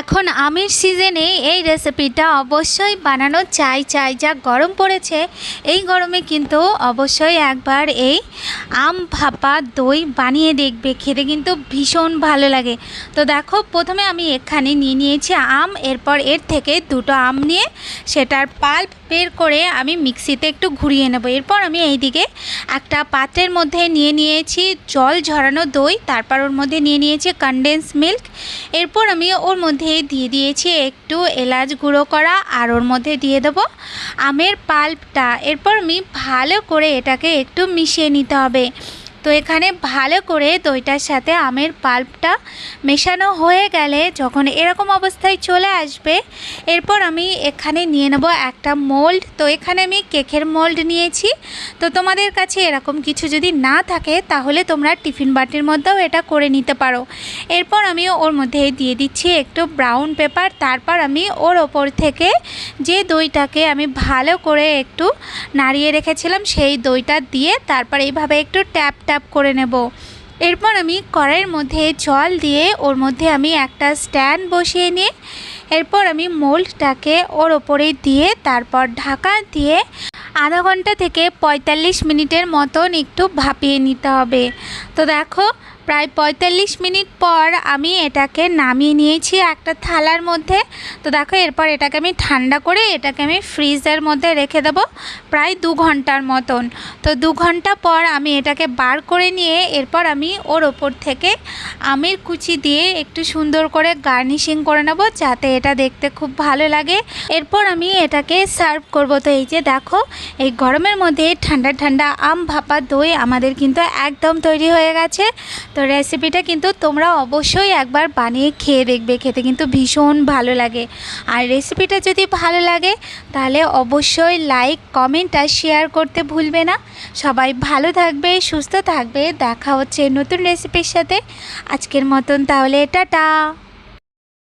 এখন আমের সিজনে এই রেসিপিটা অবশ্যই বানানো চাই চাই, যা গরম পড়েছে। এই গরমে কিন্তু অবশ্যই একবার এই আম ভাপা দই বানিয়ে দেখবে, খেতে কিন্তু ভীষণ ভালো লাগে। তো দেখো, প্রথমে আমি এখানে নিয়ে নিয়েছি আম, এরপর এর থেকে দুটো আম নিয়ে সেটার পাল্প বের করে আমি মিক্সিতে একটু ঘুরিয়ে নেব। এরপর আমি এইদিকে একটা পাত্রের মধ্যে নিয়ে নিয়েছি জল ঝরানো দই, তারপর ওর মধ্যে নিয়ে নিয়েছি কনডেন্স মিল্ক এরপর আমি ওর মধ্যে দিয়ে দিয়েছি একটু এলাচ গুঁড়ো করা আর ওর মধ্যে দিয়ে দেবো আমের পাল্পটা। এরপর আমি ভালো করে এটাকে একটু মিশিয়ে নিতে হবে। তো এখানে ভালো করে দইটার সাথে আমের পাল্পটা মেশানো হয়ে গেলে যখন এরকম অবস্থায় চলে আসবে, এরপর আমি এখানে নিয়ে নেব একটা মোল্ড। তো এখানে আমি কেকের মোল্ড নিয়েছি। তো তোমাদের কাছে এরকম কিছু যদি না থাকে, তাহলে তোমরা টিফিন বাটির মধ্যেও এটা করে নিতে পারো। এরপর আমি ওর মধ্যে দিয়ে দিচ্ছি একটু ব্রাউন পেপার। তারপর আমি ওর ওপর থেকে যে দইটাকে আমি ভালো করে একটু নাড়িয়ে রেখেছিলাম, সেই দইটা দিয়ে তারপর এইভাবে একটু ট্যাপ ট্যাপ করে নেব। এরপর আমি কড়াইয়ের মধ্যে জল দিয়ে ওর মধ্যে আমি একটা স্ট্যান্ড বসিয়ে নিয়ে এরপর আমি মোল্ডটাকে ওর ওপরে দিয়ে তারপর ঢাকা দিয়ে আধা ঘণ্টা থেকে পঁয়তাল্লিশ মিনিটের মতন একটু ভাপিয়ে নিতে হবে। তো দেখো প্রায় পঁয়তাল্লিশ মিনিট পর আমি এটাকে নামিয়ে নিয়েছি একটা থালার মধ্যে। তো দেখো, এরপর এটাকে আমি ঠান্ডা করে এটাকে আমি ফ্রিজের মধ্যে রেখে দেবো প্রায় দু ঘণ্টার মতন। তো দু ঘণ্টা পর আমি এটাকে বার করে নিয়ে এরপর আমি ওর ওপর থেকে আমের কুচি দিয়ে একটু সুন্দর করে গার্নিশিং করে নেব যাতে এটা দেখতে খুব ভালো লাগে। এরপর আমি এটাকে সার্ভ করব। তো এই যে দেখো, এই গরমের মধ্যে ঠান্ডা ঠান্ডা আম ভাপা দই আমাদের কিন্তু একদম তৈরি হয়ে গেছে। তো রেসিপিটা কিন্তু তোমরা অবশ্যই একবার বানিয়ে খেয়ে দেখবে, খেতে কিন্তু ভীষণ ভালো লাগে। আর রেসিপিটা যদি ভালো লাগে, তাহলে অবশ্যই লাইক কমেন্ট আর শেয়ার করতে ভুলবে না। সবাই ভালো থাকবে, সুস্থ থাকবে। দেখা হচ্ছে নতুন রেসিপির সাথে। আজকের মতন তাহলে টাটা!